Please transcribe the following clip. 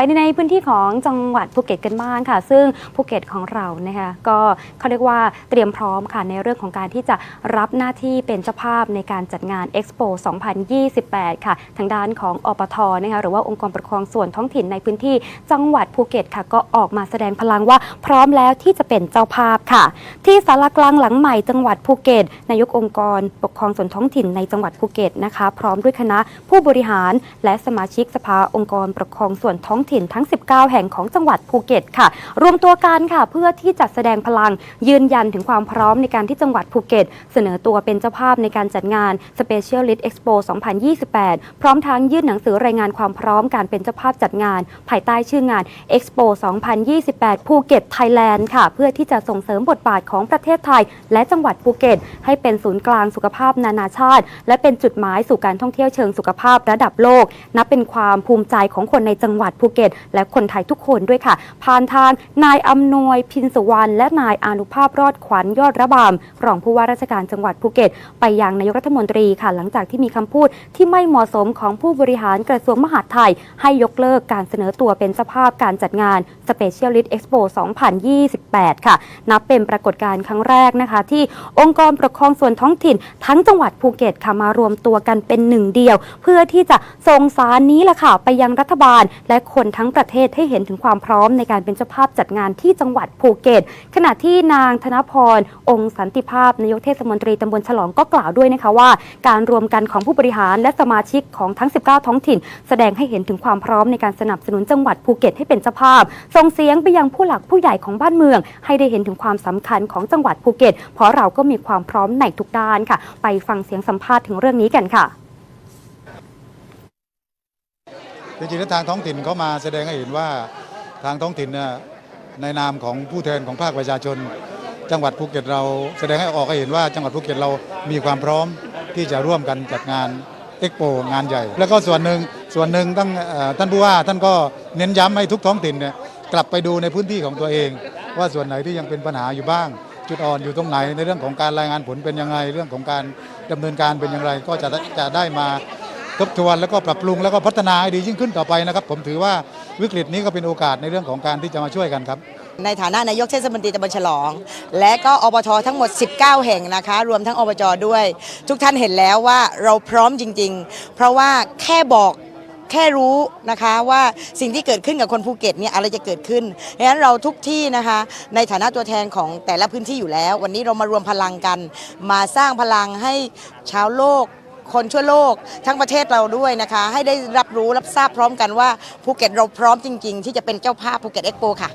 ไปในพื้นที่ของจังหวัดภูเก็ตกันบ้างค่ะ ซึ่งภูเก็ตของเรานะคะก็เขาเรียกว่าเตรียมพร้อมค่ะในเรื่องของการที่จะรับหน้าที่เป็นเจ้าภาพในการจัดงาน Expo 2028 ค่ะ ทางด้านของอปทนะคะหรือว่าองค์กรปกครองส่วนท้องถิ่นในพื้นที่จังหวัดภูเก็ตค่ะ ก็ออกมาแสดงพลังว่าพร้อมแล้วที่จะเป็นเจ้าภาพค่ะ ที่ศาลากลางหลังใหม่จังหวัดภูเก็ตนายกองค์กรปกครองส่วนท้องถิ่นในจังหวัดภูเก็ตนะคะ พร้อมด้วยคณะผู้บริหาร และสมาชิกสภาองค์กรปกครองส่วนท้องถิ่นทั้ง 19 แห่งของจังหวัดภูเก็ตค่ะ รวมตัวกันค่ะ เพื่อที่จะแสดงพลังยืนยันถึงความพร้อมในการที่จังหวัดภูเก็ต เสนอตัวเป็นเจ้าภาพในการจัดงาน Specialist Expo 2028 พร้อมทั้งยื่นหนังสือรายงานความพร้อมการเป็นเจ้าภาพจัดงาน ภายใต้ชื่องาน Expo 2028 ภูเก็ตไทยแลนด์ค่ะ เพื่อที่จะส่งเสริมบทบาทของประเทศไทย และจังหวัดภูเก็ต ให้เป็นศูนย์กลางสุขภาพนานาชาติ และเป็นจุดหมายสู่การท่องเที่ยวเชิงสุขภาพระดับโลก นับเป็นความภูมิใจของคนในจังหวัดภูเก็ตและคนไทยทุกคนด้วยค่ะ ผ่านทางนายอำนวยพินสุวรรณและนายอนุภาพรอดขวัญยอดระบามรองผู้ว่าราชการจังหวัดภูเก็ต ไปยังนายกรัฐมนตรีค่ะ หลังจากที่มีคำพูดที่ไม่เหมาะสมของผู้บริหารกระทรวงมหาดไทย ให้ยกเลิกการเสนอตัวเป็นเจ้าภาพการจัดงาน Specialist Expo 2028 ค่ะ นับเป็นปรากฏการณ์ครั้งแรกนะคะ ที่องค์กรปกครองส่วนท้องถิ่น ทั้งจังหวัดภูเก็ตค่ะมารวมตัวกันเป็นหนึ่งเดียว เพื่อที่จะส่งสารนี้แหละค่ะไปยังรัฐบาลและคนทั้งประเทศให้เห็นถึงความพร้อมในการเป็นเจ้าภาพจัดงานที่จังหวัดภูเก็ต ขณะที่นางธนพร องค์สันติภาพนายกเทศมนตรีตำบลฉลองก็กล่าวด้วยนะคะว่า การรวมกันของผู้บริหารและสมาชิกของทั้ง 19 ท้องถิ่น แสดงให้เห็นถึงความพร้อมในการสนับสนุนจังหวัดภูเก็ตให้เป็นเจ้าภาพ ส่งเสียงไปยังผู้หลักผู้ใหญ่ของบ้านเมือง ให้ได้เห็นถึงความสำคัญของจังหวัดภูเก็ต เพราะเราก็มีความพร้อมในทุกด้านค่ะ ไปฟังเสียงสัมภาษณ์ถึงเรื่องนี้กันค่ะ จริงๆแล้วทางท้องถิ่นเขามาแสดงให้เห็นว่าทางท้องถิ่นในนามของผู้แทนของภาคประชาชน จังหวัดภูเก็ตเราแสดงให้ออกให้เห็นว่าจังหวัดภูเก็ตเรามีความพร้อมที่จะร่วมกันจัดงานเอ็กโปงานใหญ่ แล้วก็ส่วนหนึ่งส่วนหนึ่งตั้งเอ่อท่านผู้ว่าท่านก็เน้นย้ำให้ทุกท้องถิ่นเนี่ยกลับไปดูในพื้นที่ของตัวเอง ว่าส่วนไหนที่ยังเป็นปัญหาอยู่บ้าง จุดอ่อนอยู่ตรงไหนในเรื่องของการรายงานผลเป็นยังไง เรื่องของการดำเนินการเป็นอย่างไรก็จะจะได้มา ทบทวนแล้วก็ปรับปรุงแล้วก็พัฒนาให้ดียิ่งขึ้นต่อไปนะครับ ผมถือว่าวิกฤตนี้ก็เป็นโอกาสในเรื่องของการที่จะมาช่วยกันครับในฐานะนายกเทศมนตรีตำบลฉลอง และก็อบททั้งหมด 19 แห่งนะคะ รวมทั้งอบจด้วย ทุกท่านเห็นแล้วว่าเราพร้อมจริง ๆ เพราะว่าแค่บอกแค่รู้นะคะว่าสิ่งที่เกิดขึ้นกับคนภูเก็ตเนี่ยอะไรจะเกิดขึ้นดังนั้นเราทุกที่นะคะในฐานะตัวแทนของแต่ละพื้นที่อยู่แล้ว วันนี้เรามารวมพลังกัน มาสร้างพลังให้ชาวโลก คนทั่วโลกทั้งประเทศเราด้วยนะคะ ให้ได้รับรู้รับทราบพร้อมกันว่าภูเก็ตเราพร้อมจริง ๆ ที่จะเป็นเจ้าภาพภูเก็ตเอ็กโปค่ะ